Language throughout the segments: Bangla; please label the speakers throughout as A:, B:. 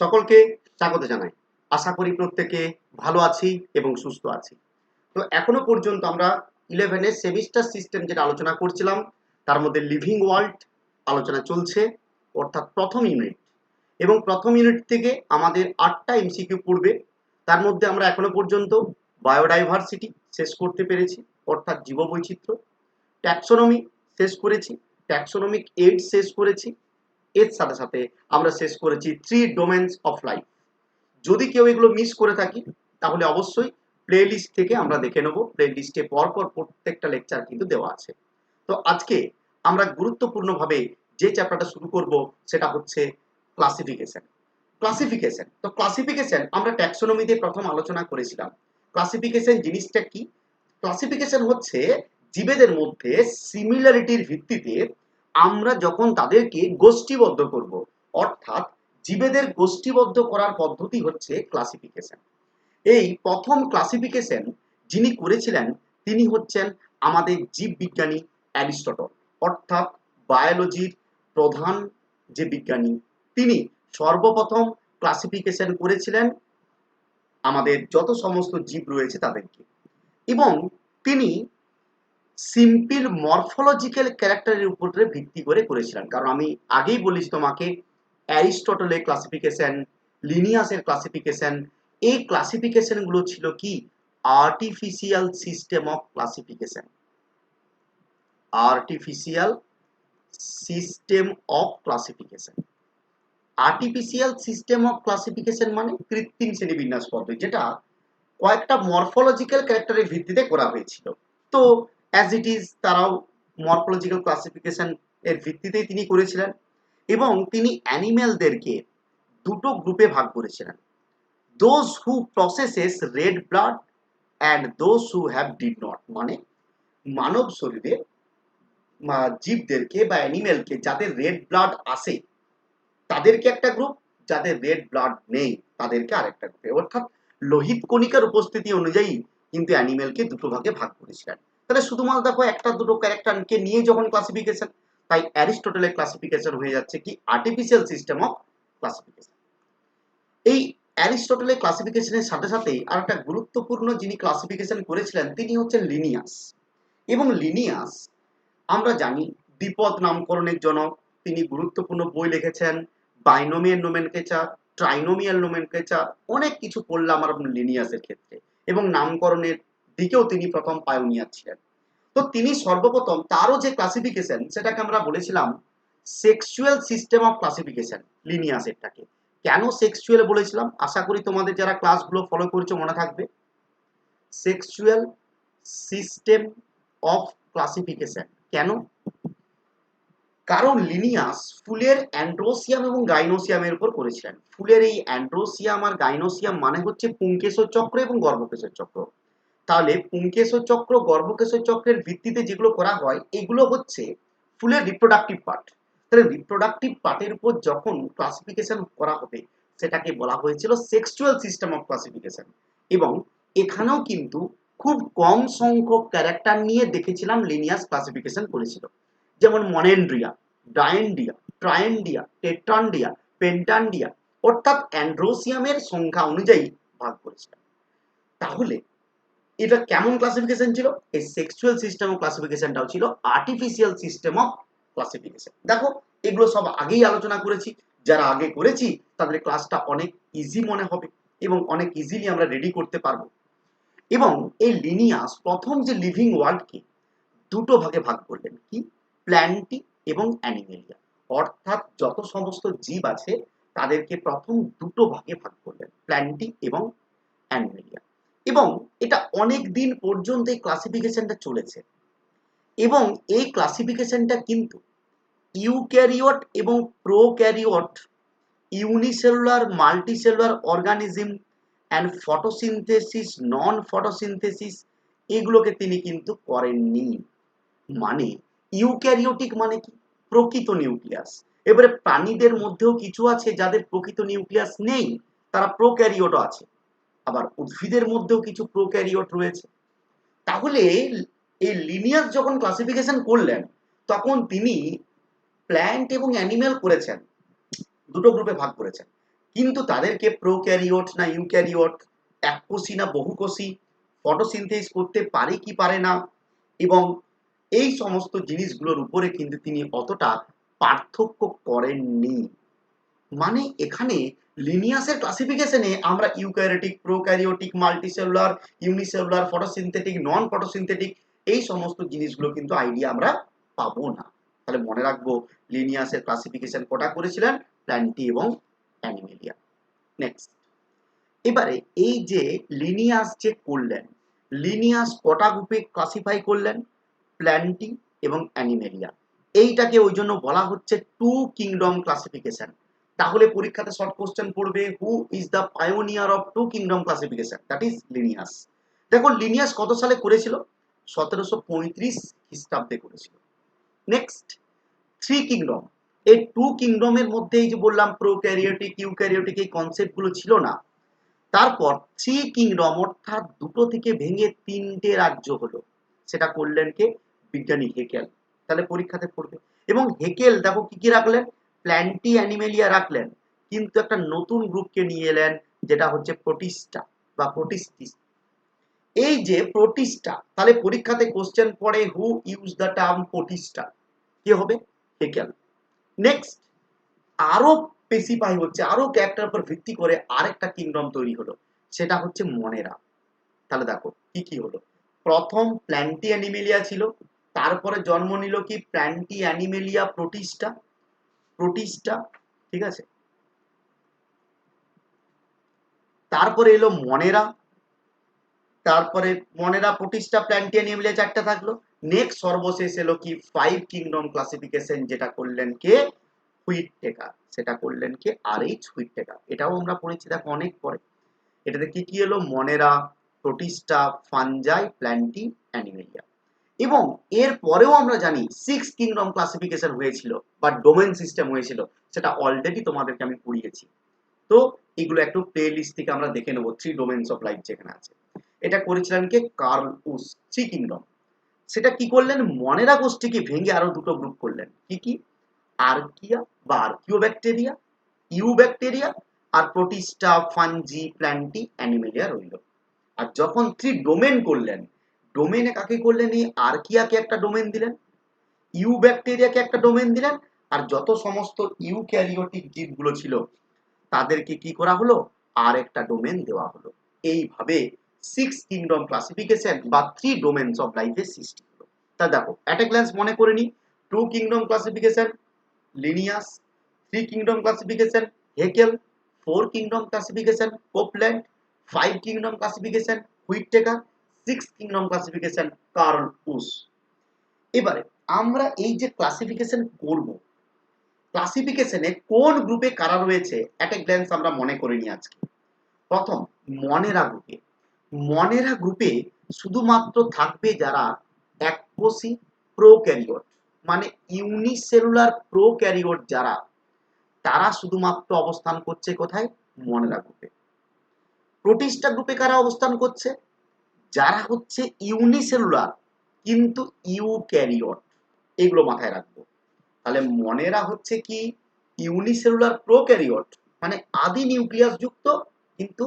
A: সকলকে স্বাগত জানাই। আশা করি প্রত্যেকে ভালো আছি এবং সুস্থ আছি। তো এখনও পর্যন্ত আমরা ইলেভেনের সেমিস্টার সিস্টেম যেটা আলোচনা করছিলাম, তার মধ্যে লিভিং ওয়ার্ল্ড আলোচনা চলছে, অর্থাৎ প্রথম ইউনিট এবং প্রথম ইউনিট থেকে আমাদের আটটা এমসিকিউ পড়বে, তার মধ্যে আমরা এখনও পর্যন্ত বায়োডাইভার্সিটি শেষ করতে পেরেছি, অর্থাৎ জীববৈচিত্র্য। ট্যাক্সোনমি শেষ করেছি ট্যাক্সোনমিক এইড শেষ করেছি এর সাথে সাথে আমরা শেষ করেছি থ্রি ডোমেন্স অফ লাইফ যদি কেউ এগুলো মিস করে থাকি, তাহলে অবশ্যই প্লে লিস্ট থেকে আমরা দেখে নেব। প্লে লিস্টে পরপর প্রত্যেকটা লেকচার কিন্তু দেওয়া আছে। তো আজকে আমরা গুরুত্বপূর্ণভাবে যে চ্যাপ্টারটা শুরু করব, সেটা হচ্ছে ক্লাসিফিকেশন ক্লাসিফিকেশন তো ক্লাসিফিকেশন আমরা ট্যাক্সোনমিতে প্রথম আলোচনা করেছিলাম। ক্লাসিফিকেশন জিনিসটা কি? ক্লাসিফিকেশন হচ্ছে জীবেদের মধ্যে সিমিলারিটির ভিত্তিতে আমরা যখন তাদেরকে গোষ্ঠীবদ্ধ করব, অর্থাৎ জীবেদের গোষ্ঠীবদ্ধ করার পদ্ধতি হচ্ছে ক্লাসিফিকেশন এই প্রথম ক্লাসিফিকেশন যিনি করেছিলেন, তিনি হচ্ছেন আমাদের জীববিজ্ঞানী অ্যারিস্টটল, অর্থাৎ বায়োলজির প্রধান যে বিজ্ঞানী। তিনি সর্বপ্রথম ক্লাসিফিকেশন করেছিলেন আমাদের যত সমস্ত জীব রয়েছে তাদেরকে। এবং তিনি সিম্পল মরফোলজিক্যাল ক্যারেক্টারের উপরে ভিত্তি করে করেছিলেন। কারণ আমি আগেই বলেছি তোমাকে অ্যারিস্টটলের ক্লাসিফিকেশন লিনিয়াসের ক্লাসিফিকেশন এই ক্লাসিফিকেশনগুলো ছিল কি? Artificial system of classification artificial system of classification artificial system of classification মানে কৃত্রিম শ্রেণীবিন্যাস পদ্ধতি, যেটা কয়েকটা মরফোলজিক্যাল ক্যারেক্টারের ভিত্তিতে করা হয়েছিল। তো অ্যাজ ইট ইজ তারাও মরফোলজিক্যাল ক্লাসিফিকেশন এর ভিত্তিতেই তিনি করেছিলেন এবং তিনি অ্যানিম্যালদেরকে দুটো গ্রুপে ভাগ করেছিলেন। Those who processes red blood and those who have did not মানে মানব শরীরে জীবদেরকে বা অ্যানিমেলকে যাদের রেড ব্লাড আসে তাদেরকে একটা গ্রুপ যাদের রেড ব্লাড নেই, তাদেরকে আরেকটা গ্রুপে অর্থাৎ লোহিত কণিকার উপস্থিতি অনুযায়ী কিন্তু অ্যানিমেলকে দুটো ভাগে ভাগ করেছিলেন। তাহলে শুধুমাত্র দেখো একটা দুটো ক্যারেক্টারকে নিয়ে যখন ক্লাসিফিকেশন তাই অ্যারিস্টোটেলের ক্লাসিফিকেশন হয়ে যাচ্ছে কি আর্টিফিশিয়াল সিস্টেম অফ ক্লাসিফিকেশন এই অ্যারিস্টোটেলের ক্লাসিফিকেশনের সাথে সাথে আর একটা গুরুত্বপূর্ণ যিনি ক্লাসিফিকেশন করেছিলেন, তিনি হচ্ছেন লিনিয়াস এবং লিনিয়াস আমরা জানি দ্বিপদ নামকরণের জনক, তিনি গুরুত্বপূর্ণ বই লিখেছেন বাইনোমিয়াল নোমেনকেচার ট্রাইনোমিয়াল নোমেনকেচার অনেক কিছু পড়লাম আমার লিনিয়াসের ক্ষেত্রে। এবং নামকরণের দিকেও তিনি প্রথম পায়োনিয়ার ছিলেন। তো তিনি সর্বপ্রথম তারও যে ক্লাসিফিকেশন সেটাকে আমরা বলেছিলাম সেক্সুয়াল সিস্টেম অফ ক্লাসিফিকেশন লিনিয়াসেরটাকে কেন সেক্সুয়াল বলেছিলাম? আশা করি তোমাদের যারা ক্লাসগুলো ফলো করছ মনে থাকবে। সেক্সুয়াল সিস্টেম অফ ক্লাসিফিকেশন কেন? কারণ লিনিয়াস ফুলের অ্যান্ড্রোসিয়াম এবং গাইনোসিয়ামের উপর করেছিলেন। ফুলের এই অ্যান্ড্রোসিয়াম আর গাইনোসিয়াম মানে হচ্ছে পুঙ্কেশ্বর চক্র এবং গর্ভকেশ্বর চক্র। তাহলে পুঙ্কেশ্বর চক্র গর্ভকেশ্বর চক্রের ভিত্তিতে যেগুলো করা হয়, এগুলো হচ্ছে ফুলের রিপ্রোডাক্টিভ পার্ট তাহলে রিপ্রোডাক্টিভ পার্টের উপর যখন ক্লাসিফিকেশন করা হবে, সেটাকে বলা হয়েছিল সেক্সুয়াল সিস্টেম অফ ক্লাসিফিকেশন এবং এখানেও কিন্তু খুব কম সংখ্যক ক্যারেক্টার নিয়ে দেখেছিলাম লিনিয়াস ক্লাসিফিকেশন করেছিল। যেমন মনেন্ড্রিয়া ডায়েন্ডিয়া, ট্রায়েন্ডিয়া, টেট্রান্ডিয়া, পেন্টান্ডিয়া, অর্থাৎ অ্যান্ড্রোসিয়ামের সংখ্যা অনুযায়ী ভাগ করেছিলাম তাহলে এটা কেমন ক্লাসিফিকেশন ছিল? এই সেক্সুয়াল সিস্টেম অফ ক্লাসিফিকেশনটাও ছিল আর্টিফিশিয়াল সিস্টেম অফ ক্লাসিফিকেশন দেখো, এগুলো সব আগেই আলোচনা করেছি। যারা আগে করেছি, তাদের ক্লাসটা অনেক ইজি মনে হবে এবং অনেক ইজিলি আমরা রেডি করতে পারব। এবং এই লিনিয়াস প্রথম যে লিভিং ওয়ার্ল্ডকে দুটো ভাগে ভাগ করলেন। কি? প্ল্যান্টি এবং অ্যানিমেলিয়া অর্থাৎ যত সমস্ত জীব আছে, তাদেরকে প্রথম দুটো ভাগে ভাগ করলেন প্ল্যান্টি এবং অ্যানিমেলিয়া এবং এটা অনেক দিন পর্যন্ত এই ক্লাসিফিকেশনটা চলেছে। এবং এই ক্লাসিফিকেশনটা কিন্তু ইউক্যারিওট এবং prokaryote, unicellular, multicellular organism and photosynthesis non photosynthesis এগুলোকে তিনি কিন্তু করেননি। মানে ইউক্যারিওটিক মানে কি? প্রকৃত নিউক্লিয়াস। এবারে প্রাণীদের মধ্যেও কিছু আছে যাদের প্রকৃত নিউক্লিয়াস নেই, তারা প্রোক্যারিওটও আছে। আবার উদ্ভিদের মধ্যেও কিছু প্রোক্যারিওট রয়েছে। তাহলে এই লিনিয়াস যখন ক্লাসিফিকেশন করলেন, তখন তিনি প্ল্যান্ট এবং অ্যানিমেল করেছেন। দুটো গ্রুপে ভাগ করেছেন। কিন্তু তাদেরকে প্রোক্যারিওট না ইউক্যারিওট এককোষী না বহুকোষী ফটোসিনথেস করতে পারে কি পারে না, এবং এই সমস্ত জিনিসগুলোর উপরে কিন্তু তিনি অতটা পার্থক্য করেননি। মানে এখানে লিনিয়াসের ক্লাসিফিকেশনে আমরা eukaryotic, prokaryotic multicellular unicellular photosynthetic non photosynthetic এই সমস্ত জিনিসগুলো কিন্তু আইডিয়া আমরা পাবো না। তাহলে মনে রাখব, লিনিয়াসের ক্লাসিফিকেশন কটা করেছিলেন? প্ল্যান্টি এবং অ্যানিমেলিয়া। নেক্সট এবারে এই যে লিনিয়াস যে করলেন, লিনিয়াস কটা গ্রুপে ক্লাসিফাই করলেন? প্ল্যান্টি এবং অ্যানিমেলিয়া। এইটাকে ওই জন্য বলা হচ্ছে টু কিংডম ক্লাসিফিকেশন তাহলে পরীক্ষাতে শর্ট কোশ্চেন পড়বে who is the pioneer of two kingdom classification that is Linnaeus দেখো লিনিয়াস কত সালে করেছিল? সতেরোশো পঁয়ত্রিশ খ্রিস্টাব্দে করেছিল। নেক্সট থ্রি কিংডম এই টু কিংডমের মধ্যে এই যে বললাম প্রোক্যারিওটিক ইউক্যারিওটিক এই কনসেপ্টগুলো ছিল না। তারপর থ্রি কিংডম অর্থাৎ দুটো থেকে ভেঙে তিনটে রাজ্য হলো। সেটা করলেন কে? বিজ্ঞানী হেকেল। তাহলে পরীক্ষাতে পড়বে। এবং হেকেল, দেখো কি কি রাখলেন? প্ল্যান্টি অ্যানিমেলিয়া রাখলেন। কিন্তু একটা নতুন গ্রুপকে নিয়ে এলেন, যেটা হচ্ছে প্রোটিস্টা বা প্রোটিস্টিস। এই যে প্রোটিস্টা, তাহলে পরীক্ষাতে কোশ্চেন পড়ে who use the term protista? কি হবে? হেকেল নেক্সট আরও স্পেসিফাই হচ্ছে, আরও ক্যারেক্টার উপর ভিত্তি করে আরেকটা কিংডম তৈরি হলো, সেটা হচ্ছে মনেরা। তাহলে দেখো, কি কি হলো? প্রথম প্ল্যান্টি অ্যানিমেলিয়া ছিল, তারপরে জন্ম নিল কি? Plenty Animalia Protista. প্রোটিস্টা ঠিক আছে? তারপরে এলো মনেরা, তারপরে মনেরা প্রোটিস্টা প্ল্যান্টি অ্যানিমেলিয়া চারটা থাকল। নেক্সট সর্বশেষ এলো কি? ফাইভ কিংডম ক্লাসিফিকেশন যেটা করলেন কে? হুইট টেকার সেটা করলেন কে? আর এইচ হুইট টেকার এটাও আমরা পড়েছি, দেখো অনেক পরে। এটাতে কি কি এলো? Monera Protista Fungi Plantae Animalia. এবং এর পরেও আমরা জানি সিক্স কিংডম ক্লাসিফিকেশন হয়েছিল বা ডোমেন সিস্টেম হয়েছিল, সেটা অলরেডি তোমাদেরকে আমি পড়িয়েছি। তো এগুলো একটু প্লে লিস্ট থেকে আমরা দেখে নেব থ্রি ডোমেন্স অফ লাইফ যেখানে আছে। এটা করেছিলেন কে? কার্ল উস থ্রি কিংডম সেটা কি করলেন? মনেরা গোষ্ঠীকে ভেঙে আরও দুটো গ্রুপ করলেন। কি কি? আর্কিয়া বা আর্কিও ব্যাকটেরিয়া ইউ ব্যাকটেরিয়া আর প্রোটিস্টা ফানজি প্ল্যান্টি অ্যানিমেলিয়া রইল। আর যখন থ্রি ডোমেন করলেন ডোমেনে কাকে করলেন এই আর্কিয়াকে একটা ডোমেন দিলেন ইউ ব্যাকটেরিয়াকে একটা ডোমেন দিলেন, আর যত সমস্ত ইউ ইউক্যারিওটিক জীবগুলো ছিল, তাদেরকে কি করা হলো? আর একটা ডোমেন দেওয়া হলো। এইভাবে সিক্স কিংডম ক্লাসিফিকেশন বা থ্রি ডোমেনস অফ লাইফের সৃষ্টি হলো। তা দেখো অ্যাট এ গ্ল্যান্স মনে করে নি two kingdom classification Linnaeus three kingdom classification Haeckel four kingdom classification Copeland five kingdom classification Whittaker six kingdom classification Carl Woese এবারে, আমরা এই যে ক্লাসিফিকেশন করব ক্লাসিফিকেশনে কোন গ্রুপে কারা রয়েছে অ্যাট এ গ্ল্যান্স আমরা মনে করে নিই আজকে। প্রথম, মনেরা গ্রুপে মনেরা গ্রুপে শুধুমাত্র থাকবে যারা এককোষী প্রোক্যারিওট মানে ইউনিসেলুলার প্রোক্যারিওট যারা, তারা শুধুমাত্র অবস্থান করছে কোথায়? মনেরা গ্রুপে প্রোটিস্টা গ্রুপে কারা অবস্থান করছে? যারা হচ্ছে ইউনিসেলুলার কিন্তু ইউক্যারিওট এগুলো মাথায় রাখব। তাহলে মনেরা হচ্ছে কি ইউনিসেলুলার প্রোক্যারিওট মানে আদি নিউক্লিয়াস যুক্ত, কিন্তু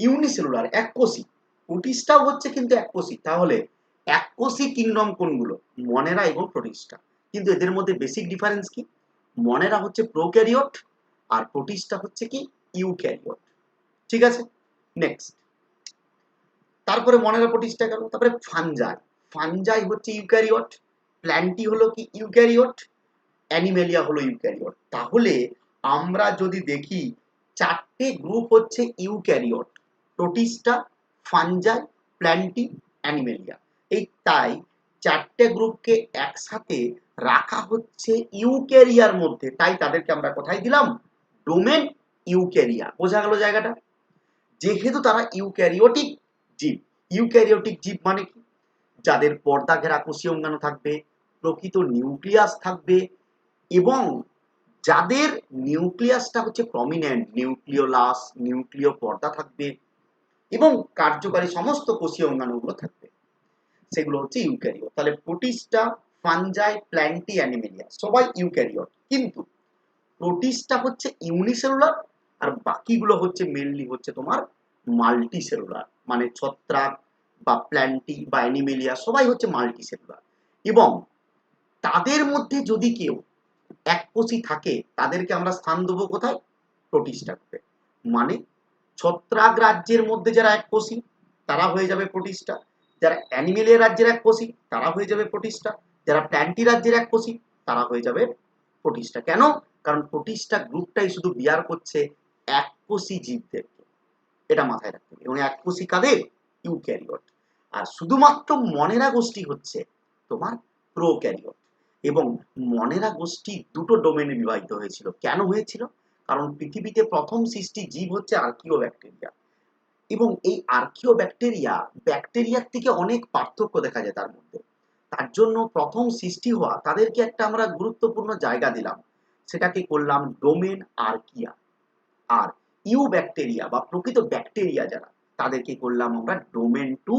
A: ইউনিসেলুলার এককোষী প্রোটিস্টাও হচ্ছে কিন্তু এককোষী তাহলে এক এককোষী কিংডম কোনগুলো মনেরা এবং প্রোটিস্টা কিন্তু এদের মধ্যে বেসিক ডিফারেন্স কি? মনেরা হচ্ছে প্রোক্যারিওট আর প্রোটিস্টা হচ্ছে কি ইউক্যারিওট ঠিক আছে? নেক্সট তারপরে মনেরা প্রোটিস্টা গেল তারপরে ফানজাই। ফানজাই হচ্ছে ইউক্যারিওট। প্ল্যান্টি হলো কি? ইউক্যারিওট। অ্যানিমেলিয়া হলো ইউক্যারিওট। তাহলে আমরা যদি দেখি, চারটে গ্রুপ হচ্ছে eukaryote. Protista Fungi Plantae Animalia. এই তাই চারটে গ্রুপকে একসাথে রাখা হচ্ছে ইউক্যারিয়ার মধ্যে। তাই তাদেরকে আমরা কোথায় দিলাম? Domain eukarya. বোঝা গেল জায়গাটা? যেহেতু তারা ইউক্যারিওটিক জীব। ইউক্যারিওটিক জীব মানে কি? যাদের পর্দা ঘেরা কোষীয় অঙ্গাণু থাকবে, প্রকৃত নিউক্লিয়াস থাকবে এবং যাদের নিউক্লিয়াসটা হচ্ছে প্রমিনেন্ট, নিউক্লিওলাস, নিউক্লিয় পর্দা থাকবে এবং কার্যকারী সমস্ত কোষীয় অঙ্গাণুগুলো থাকবে। সেগুলো হচ্ছে ইউক্যারিওট। তাহলে প্রোটিস্টা ফানজাই প্ল্যান্টি অ্যানিমেলিয়া, সবাই ইউক্যারিওট। কিন্তু প্রোটিস্টা হচ্ছে ইউনিসেলুলার আর বাকিগুলো হচ্ছে মেনলি হচ্ছে তোমার মাল্টি সেলুলার মানে ছত্রাক বা প্ল্যান্টি বা অ্যানিমেলিয়া সবাই হচ্ছে মাল্টি সেলুলার এবং তাদের মধ্যে যদি কেউ এককোষী থাকে, তাদেরকে আমরা স্থান দেবো কোথায়? প্রোটিস্টা গ্রুপে। মানে ছত্রাক রাজ্যের মধ্যে যারা এক এককোষী তারা হয়ে যাবে প্রোটিস্টা। যারা অ্যানিমেলিয়া রাজ্যের এক এককোষী তারা হয়ে যাবে প্রোটিস্টা। যারা প্ল্যান্টি রাজ্যের এক এককোষী তারা হয়ে যাবে প্রোটিস্টা। কেন? কারণ প্রোটিস্টা গ্রুপটাই শুধু বিয়ার করছে এককোষী জীবদেরকে এটা মাথায় রাখতে হবে। এবং এককোষী কাদের ইউক্যারিওট। আর শুধুমাত্র মনেরা গোষ্ঠী হচ্ছে তোমার প্রোক্যারিওট। এবং মনেরা গোষ্ঠী দুটো ডোমেনে বিভাজিত হয়েছিল। কেন হয়েছিল? কারণ পৃথিবীতে প্রথম সৃষ্টি জীব হচ্ছে আর্কিও ব্যাকটেরিয়া এবং এই আর্কিও ব্যাকটেরিয়া ব্যাকটেরিয়ার থেকে অনেক পার্থক্য দেখা যায় তার মধ্যে। তার জন্য প্রথম সৃষ্টি হওয়া, তাদেরকে একটা আমরা গুরুত্বপূর্ণ জায়গা দিলাম। সেটাকে করলাম ডোমেন আর্কিয়া আর ইউ ব্যাকটেরিয়া বা প্রকৃত ব্যাকটেরিয়া যারা তাদেরকে করলাম আমরা? ডোমেন টু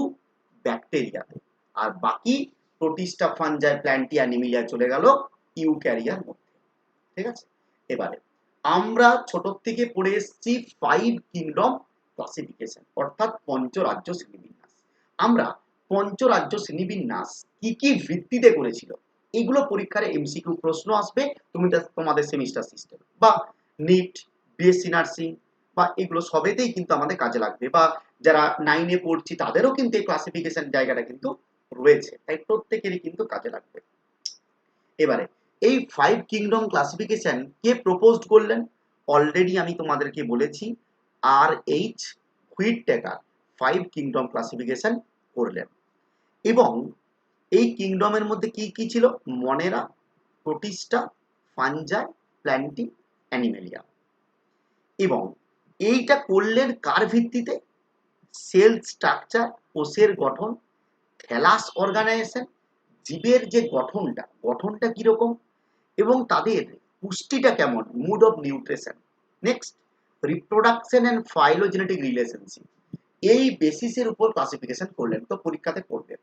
A: ব্যাকটেরিয়াতে আর বাকি প্রোটিস্টা ফানজাই প্ল্যান্টিয়া নিমিলিয়া চলে গেল ইউক্যারিয়ার মধ্যে। ঠিক আছে? এবারে, আমরা ছোট থেকে পড়ে এসেছি ফাইভ কিংডম ক্লাসিফিকেশন অর্থাৎ পঞ্চরাজ্য শ্রেণীবিন্যাস। আমরা পঞ্চরাজ্য শ্রেণীবিন্যাস কি কি ভিত্তিতে করেছিল? এগুলো পরীক্ষার এমসিকিউ প্রশ্ন আসবে, তুমি তোমাদের সেমিস্টার সিস্টেম বা নিট বিএসসি নার্সিং বা এগুলো সবেতেই কিন্তু আমাদের কাজে লাগবে বা যারা নাইনে পড়ছি তাদেরও কিন্তু এই ক্লাসিফিকেশন জায়গাটা কিন্তু রয়েছে। তাই প্রত্যেকেরই কিন্তু কাজে লাগবে। এবারে, এই ফাইভ কিংডম ক্লাসিফিকেশন কে প্রপোজড করলেন? অলরেডি আমি তোমাদেরকে বলেছি R H Whittaker five kingdom classification করলেন। এবং এই কিংডমের মধ্যে কি কি ছিল? Monera Protista Fungi Plantae Animalia এবং এইটা করলেন কার ভিত্তিতে? সেল স্ট্রাকচার, কোষের গঠন, থ্যালাস অর্গানাইজেশন, জীবের যে গঠনটা গঠনটা কীরকম এবং তাদের পুষ্টিটা কেমন? Mode of nutrition. Next, reproduction and phylogenetic relationship. এই বেসিসের উপর ক্লাসিফিকেশন করলেন, তো পরীক্ষাতে পড়বে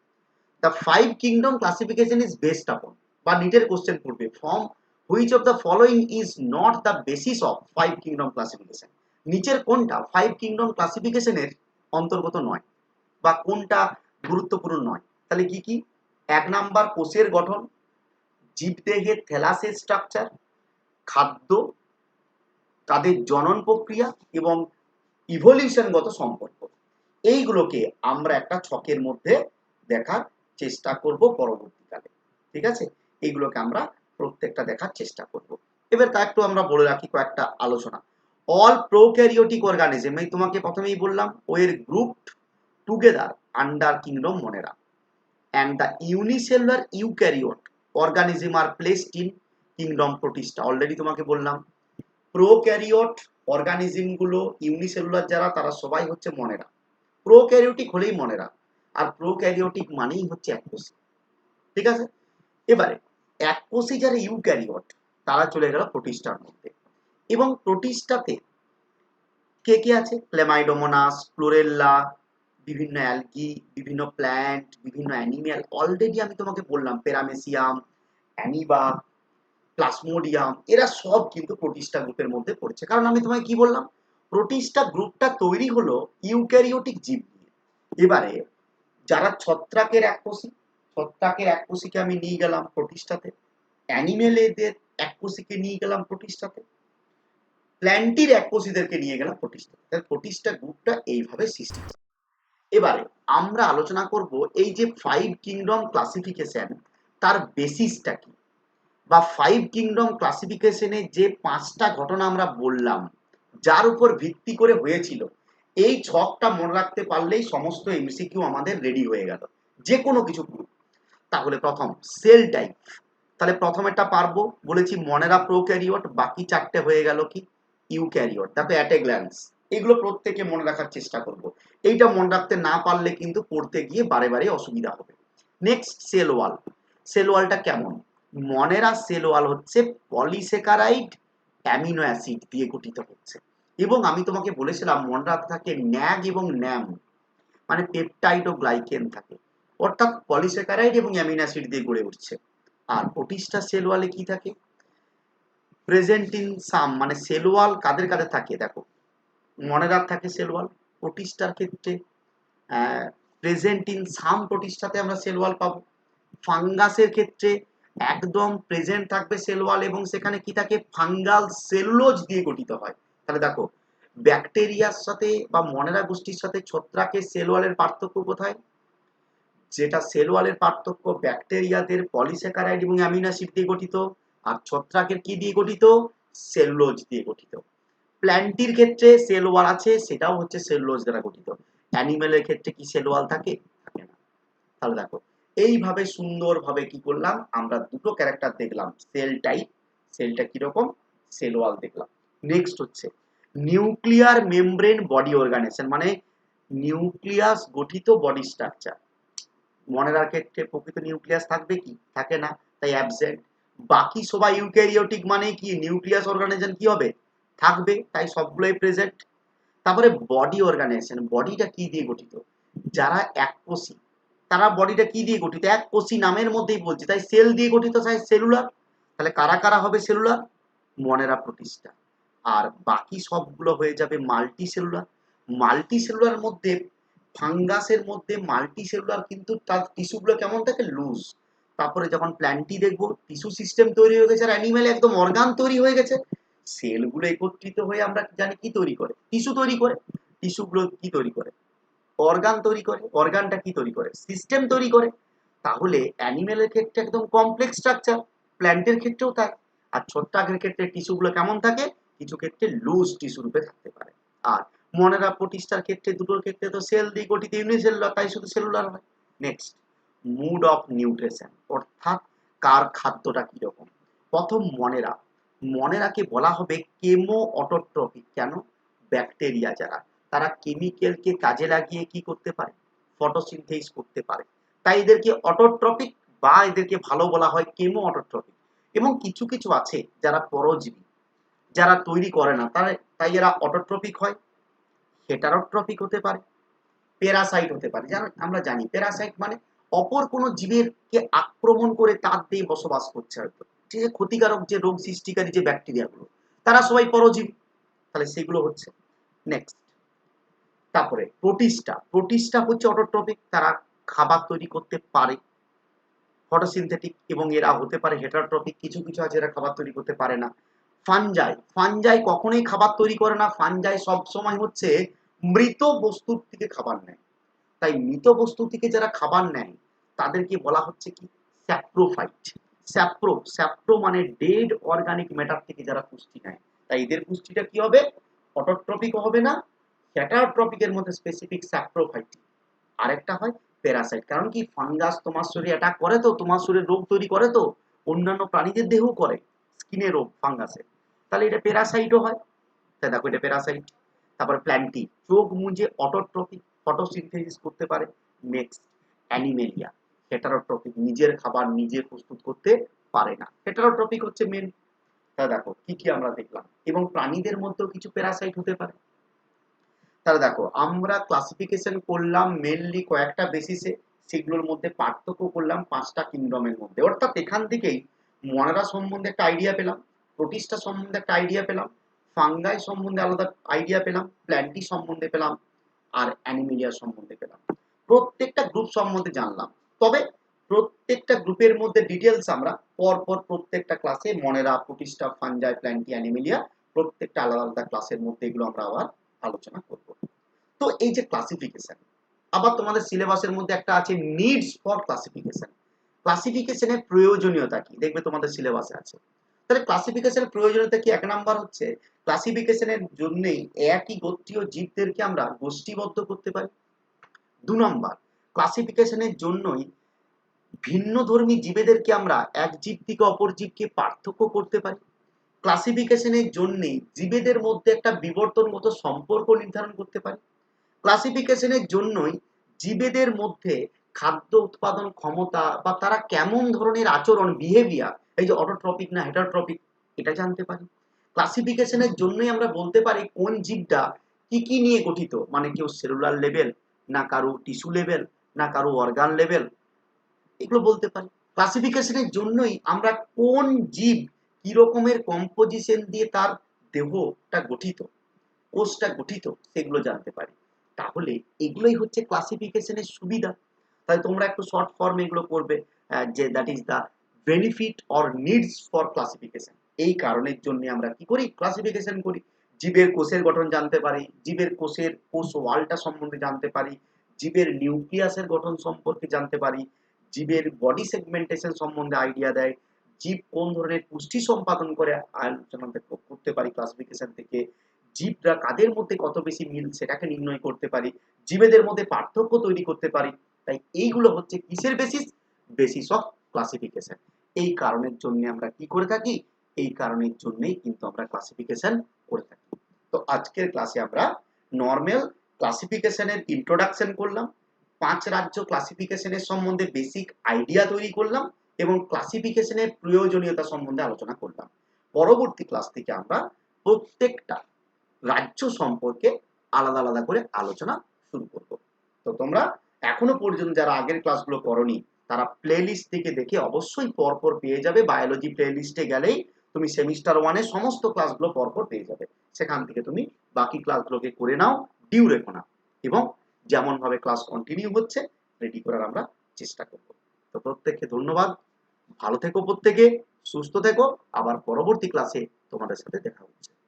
A: the five kingdom classification is based upon, বা নিটের কোশ্চেন পড়বে form, which of the following is not the basis of five kingdom classification. নিচের কোনটা? ফাইভ কিংডম ক্লাসিফিকেশনের অন্তর্গত নয় বা কোনটা গুরুত্বপূর্ণ নয়? তাহলে কি কি? এক নাম্বার কোষের গঠন, জীবদেহের থ্যালাসের স্ট্রাকচার খাদ্য, তাদের জনন প্রক্রিয়া এবং ইভলিউশনগত সম্পর্ক। এইগুলোকে আমরা একটা ছকের মধ্যে দেখার চেষ্টা করব পরবর্তীকালে। ঠিক আছে? এইগুলোকে আমরা প্রত্যেকটা দেখার চেষ্টা করব। এবার তা একটু আমরা বলে রাখি কয়েকটা আলোচনা। অল প্রোক্যারিওটিক অর্গানিজম এই তোমাকে প্রথমেই বললাম were group together under kingdom monera and the unicellular eukaryote organism are placed in kingdom protista. Already তোমাকে বললাম প্রোক্যারিওট অর্গানিজমগুলো ইউনিসেলুলার যারা, তারা সবাই হচ্ছে মনেরা প্রোক্যারিওটিক হলেই মনেরা আর প্রোক্যারিওটিক মানেই হচ্ছে এক এককোষী ঠিক আছে? এবারে এক এককোষী যারা ইউক্যারিওট তারা চলে গেল প্রোটিস্টার মধ্যে। এবং প্রোটিস্টাতে কে কে আছে? ক্লেমাইডোমোনাস ক্লোরেল্লা বিভিন্ন অ্যালগি, বিভিন্ন প্ল্যান্ট, বিভিন্ন অ্যানিম্যাল। অলরেডি আমি তোমাকে বললাম প্যারামেসিয়াম অ্যানিবা প্লাসমোডিয়াম এরা সব কিন্তু প্রোটিস্টা গ্রুপের মধ্যে পড়ছে। কারণ আমি তোমাকে কি বললাম? প্রোটিস্টা গ্রুপটা তৈরি হলো ইউক্যারিওটিক জীব নিয়ে। এবারে যারা ছত্রাকের এককোষী ছত্রাকের এককোষীকে আমি নিয়ে গেলাম প্রোটিস্টাতে, অ্যানিমেলেদের এককোষীকে নিয়ে গেলাম প্রোটিস্টাতে প্ল্যান্টির এককোষীদেরকে নিয়ে গেলাম প্রোটিস্টাতে তাহলে প্রোটিস্টা গ্রুপটা এইভাবে সৃষ্টি এবারে আমরা আলোচনা করব এই যে ফাইভ কিংডম ক্লাসিফিকেশন তার বেসিসটা কি? বা ফাইভ কিংডম ক্লাসিফিকেশনে যে পাঁচটা ঘটনা আমরা বললাম, যার উপর ভিত্তি করে হয়েছিল, এই ছকটা মনে রাখতে পারলেই সমস্ত এমসিকিউ আমাদের রেডি হয়ে গেল, যে কোনো কিছু group। তাহলে প্রথম সেল টাইপ তাহলে প্রথম প্রথমেরটা পারব, বলেছি মনেরা প্রোক্যারিওট বাকি চারটে হয়ে গেল কি? ইউক্যারিওট দেখো অ্যাট এ গ্ল্যান্স এগুলো প্রত্যেকে মনে রাখার চেষ্টা করব। এইটা মনে রাখতে না পারলে কিন্তু পড়তে গিয়ে বারে বারে অসুবিধা হবে। নেক্সট সেল ওয়াল সেল ওয়ালটা কেমন? মনেরা সেল ওয়াল হচ্ছে পলিসেকারাইড অ্যামিনো অ্যাসিড দিয়ে গঠিত হচ্ছে। এবং আমি তোমাকে বলেছিলাম, মনে রাখতে থাকে ন্যাগ এবং ন্যাম। মানে পেপটাইড ও গ্লাইকেন থাকে। অর্থাৎ পলিসেকারাইড এবং অ্যামিনো অ্যাসিড দিয়ে গড়ে উঠছে। আর প্রোটিস্টা সেল ওয়ালে কি থাকে? প্রেজেন্ট সাম মানে সেলওয়াল কাদের কাদের থাকে দেখো। মনেরার থাকে সেলওয়াল প্রতিষ্ঠার ক্ষেত্রে প্রেজেন্ট সাম প্রতিষ্ঠাতে আমরা সেলওয়াল পাবো। ফাঙ্গাসের ক্ষেত্রে একদম প্রেজেন্ট থাকবে সেলওয়াল এবং সেখানে কি থাকে? ফাঙ্গাল সেলুলোজ দিয়ে গঠিত হয়। তাহলে দেখো ব্যাকটেরিয়ার সাথে বা মনেরা গোষ্ঠীর সাথে ছত্রাকের সেল ওয়ালের পার্থক্য কোথায়? যেটা সেলওয়ালের পার্থক্য ব্যাকটেরিয়াদের পলিস্যাকারাইড এবং অ্যামিনো অ্যাসিড দিয়ে গঠিত। আর ছত্রাকের কি দিয়ে গঠিত? সেলুলোজ দিয়ে গঠিত। প্ল্যান্টির ক্ষেত্রে সেল ওয়াল আছে, সেটাও হচ্ছে সেলুলোজ দ্বারা গঠিত। অ্যানিমেলের ক্ষেত্রে কি সেল ওয়াল থাকে? থাকে না। তাহলে দেখো, এইভাবে সুন্দরভাবে কি করলাম? আমরা দুটো ক্যারেক্টার দেখলাম সেল টাইপ সেলটা কীরকম? সেল ওয়াল দেখলাম। নেক্সট হচ্ছে নিউক্লিয়ার মেমব্রেন বডি অর্গানেশন মানে নিউক্লিয়াস গঠিত বডি স্ট্রাকচার মনেরার ক্ষেত্রে প্রকৃত নিউক্লিয়াস থাকবে কি? থাকে না। তাই অ্যাবসেন্ট বাকি সবাই ইউক্যারিওটিক মানে কি? নিউক্লিয়াস অর্গানাইজেশন কি হবে? থাকবে, তাই সবগুলোই প্রেজেন্ট তারপরে বডি অর্গানাইজেশন বডিটা কি দিয়ে গঠিত? যারা এককোষী তারা বডিটা কি দিয়ে গঠিত? এক এককোষী নামের মধ্যেই বলছি, তাই সেল দিয়ে গঠিত তাই সেলুলার তাহলে কারা কারা হবে সেলুলার মনেরা প্রতিষ্ঠা। আর বাকি সবগুলো হয়ে যাবে মাল্টি সেলুলার মাল্টি সেলুলার মধ্যে ফাঙ্গাসের মধ্যে মাল্টি সেলুলার কিন্তু তার টিস্যুগুলো কেমন থাকে? লুজ তারপরে যখন প্ল্যান্টি দেখব টিস্যু সিস্টেম তৈরি হয়ে গেছে আর অ্যানিমেল একদম অর্গান তৈরি হয়ে গেছে। সেলগুলো একত্রিত হয়ে আমরা জানি কি তৈরি করে? টিস্যু তৈরি করে। টিস্যুগুলো কি তৈরি করে? অর্গান তৈরি করে। অর্গানটা কি তৈরি করে? সিস্টেম তৈরি করে। তাহলে অ্যানিমেলের ক্ষেত্রে একদম কমপ্লেক্স স্ট্রাকচার প্ল্যান্টের ক্ষেত্রেও তাই। আর ছোট্ট ছত্রাকের ক্ষেত্রে টিস্যুগুলো কেমন থাকে? কিছু ক্ষেত্রে লুজ টিস্যু রূপে থাকতে পারে। আর মনেরা প্রতিষ্ঠার ক্ষেত্রে, দুটোর ক্ষেত্রে তো সেল দিয়ে গঠিত ইউনিসেলুলার তাই শুধু সেলুলার হয়। নেক্সট মুড অফ নিউট্রিশন অর্থাৎ কার খাদ্যটা কীরকম? প্রথম মনেরা, মনেরাকে বলা হবে কেমো অটোট্রপিক কেন? ব্যাকটেরিয়া যারা, তারা কেমিক্যালকে কাজে লাগিয়ে কি করতে পারে? ফটোসিনথেস করতে পারে। তাই এদেরকে অটোট্রপিক বা এদেরকে ভালো বলা হয় কেমো অটোট্রপিক এবং কিছু কিছু আছে যারা পরজীবী, যারা তৈরি করে না, তারা, তাই এরা অটোট্রপিক হয় হেটারোট্রপিক হতে পারে, প্যারাসাইট হতে পারে। জানো আমরা জানি, প্যারাসাইট মানে অপর কোনো জীবের কে আক্রমণ করে তার দিয়ে বসবাস করছে হয়তো। যে ক্ষতিকারক যে রোগ সৃষ্টিকারী যে ব্যাকটেরিয়াগুলো, তারা সবাই পরজীবী। তাহলে সেগুলো হচ্ছে নেক্সট তারপরে প্রোটিস্টা। প্রোটিস্টা হচ্ছে অটোট্রপিক তারা খাবার তৈরি করতে পারে। ফটোসিনথেটিক এবং এরা হতে পারে হেটারোট্রপিক কিছু কিছু আছে এরা খাবার তৈরি করতে পারে না। ফানজাই ফানজাই কখনোই খাবার তৈরি করে না। ফানজাই সব সময় হচ্ছে মৃত বস্তুর থেকে খাবার নেয়। তাই মৃত বস্তু থেকে যারা খাবার নেয় তাদেরকে বলা হচ্ছে কি? স্যাপ্রোফাইট। স্যাপ্রো স্যাপ্রো মানে ডেড অর্গানিক ম্যাটার থেকে যারা পুষ্টি নেয়। তাই এদের পুষ্টিটা কি হবে? অটোট্রপিক হবে না, হেটারোট্রপিকের মধ্যে স্পেসিফিক স্যাপ্রোফাইট। আরেকটা হয় প্যারাসাইট। কারণ কি? ফাঙ্গাস তোমার শরীরে অ্যাটাক করে তো, তোমার শরীরে রোগ তৈরি করে তো, অন্যান্য প্রাণীদের দেহ করে স্কিনে রোগ, ফাঙ্গাসে। তাহলে এটা প্যারাসাইটও হয়। তাই দেখো এটা প্যারাসাইট। তারপরে প্ল্যান্টি। চোখ মুজে অটোট্রপিক ফটোসিনথেসিস করতে পারে। Next, Animalia. হেটারোট্রপিক নিজের খাবার নিজে প্রস্তুত করতে পারে না। হেটারোট্রপিক হচ্ছে মেন তা দেখো, কি কি আমরা দেখলাম। এবং প্রাণীদের মধ্যেও কিছু প্যারাসাইট হতে পারে। তাহলে দেখো, আমরা ক্লাসিফিকেশন করলাম মেনলি কয়েকটা বেসিসে সেগুলোর মধ্যে পার্থক্য করলাম পাঁচটা কিংডমের মধ্যে। অর্থাৎ এখান থেকেই মনারা সম্বন্ধে একটা আইডিয়া পেলাম প্রোটিস্টা সম্বন্ধে একটা আইডিয়া পেলাম ফাঙ্গাই সম্বন্ধে আলাদা আইডিয়া পেলাম প্ল্যান্টি সম্বন্ধে পেলাম, আর অ্যানিমিলিয়া সম্বন্ধে পেলাম। প্রত্যেকটা গ্রুপ সম্বন্ধে জানলাম। তবে প্রত্যেকটা গ্রুপের মধ্যে ডিটেলস আমরা পরপর প্রত্যেকটা ক্লাসে মনেরা, প্রতিষ্ঠা ফানজাই প্ল্যান্টি অ্যানিমিলিয়া প্রত্যেকটা আলাদা আলাদা ক্লাসের মধ্যে এগুলো আমরা আবার আলোচনা করব। তো এই যে ক্লাসিফিকেশন আবার তোমাদের সিলেবাসের মধ্যে একটা আছে নিডস ফর ক্লাসিফিকেশন ক্লাসিফিকেশনের প্রয়োজনীয়তা কি? দেখবে তোমাদের সিলেবাসে আছে। তাহলে ক্লাসিফিকেশনের প্রয়োজনীয়তা কি? এক নাম্বার হচ্ছে ক্লাসিফিকেশনের জন্যই একই গোত্রীয় জীবদেরকে আমরা গোষ্ঠীবদ্ধ করতে পারি। দু নম্বর ক্লাসিফিকেশনের জন্যই ভিন্ন ধর্মী জীবেদেরকে আমরা এক জীব থেকে অপর জীবকে পার্থক্য করতে পারি। ক্লাসিফিকেশনের জন্যই জীবেদের মধ্যে একটা বিবর্তন মতো সম্পর্ক নির্ধারণ করতে পারি। ক্লাসিফিকেশনের জন্যই জীবেদের মধ্যে খাদ্য উৎপাদন ক্ষমতা বা তারা কেমন ধরনের আচরণ বিহেভিয়ার এই যে অটোট্রপিক না হেটারোট্রপিক এটা জানতে পারি। ক্লাসিফিকেশনের জন্যই আমরা বলতে পারি কোন জীবটা কি কি নিয়ে গঠিত মানে কেউ সেলুলার লেভেল না কারও টিস্যু লেভেল না কারও অর্গান লেভেল এগুলো বলতে পারি। ক্লাসিফিকেশনের জন্যই আমরা কোন জীব কি রকমের কম্পোজিশন দিয়ে তার দেহটা গঠিত, কোষটা গঠিত, সেগুলো জানতে পারি। তাহলে এগুলোই হচ্ছে ক্লাসিফিকেশনের সুবিধা। তাই তোমরা একটু শর্ট ফর্ম এগুলো করবে যে that is the benefit or needs for classification এই কারণের জন্য আমরা কি করি? ক্লাসিফিকেশন করি। জীবের কোষের গঠন জানতে পারি, জীবের কোষের কোষ ওয়ালটা সম্বন্ধে জানতে পারি জীবের নিউক্লিয়াসের গঠন সম্পর্কে জানতে পারি, জীবের বডি সেগমেন্টেশন সম্বন্ধে আইডিয়া দেয়, জীব কোন ধরনের পুষ্টি সম্পাদন করে আলোচনা করতে পারি ক্লাসিফিকেশন থেকে, জীবরা কাদের মধ্যে কত বেশি মিল সেটাকে নির্ণয় করতে পারি, জীবেদের মধ্যে পার্থক্য তৈরি করতে পারি, তাই এইগুলো হচ্ছে কিসের বেসিস বেসিস অফ ক্লাসিফিকেশন এই কারণের জন্য আমরা কি করে থাকি? এই কারণের জন্যই কিন্তু আমরা ক্লাসিফিকেশন করে থাকি। তো আজকের ক্লাসে আমরা নর্মাল ক্লাসিফিকেশনের ইন্ট্রোডাকশন করলাম, পাঁচ রাজ্য ক্লাসিফিকেশনের সম্বন্ধে বেসিক আইডিয়া তৈরি করলাম এবং ক্লাসিফিকেশনের প্রয়োজনীয়তা সম্বন্ধে আলোচনা করলাম। পরবর্তী ক্লাস থেকে আমরা প্রত্যেকটা রাজ্য সম্পর্কে আলাদা আলাদা করে আলোচনা শুরু করব। তো তোমরা এখনও পর্যন্ত যারা আগের ক্লাসগুলো করনি, তারা প্লেলিস্ট থেকে দেখে অবশ্যই পরপর পেয়ে যাবে। বায়োলজি প্লেলিস্টে গেলেই তুমি সেমিস্টার ওয়ানে সমস্ত ক্লাসগুলো পরপর পেয়ে যাবে। সেখান থেকে তুমি বাকি ক্লাসগুলোকে করে নাও ডিউ রেখো না। এবং যেমন ভাবে ক্লাস কন্টিনিউ হচ্ছে রেডি করার আমরা চেষ্টা করব। তো প্রত্যেককে ধন্যবাদ। ভালো থেকো প্রত্যেকে, সুস্থ থেকো। আবার পরবর্তী ক্লাসে তোমাদের সাথে দেখা হচ্ছে।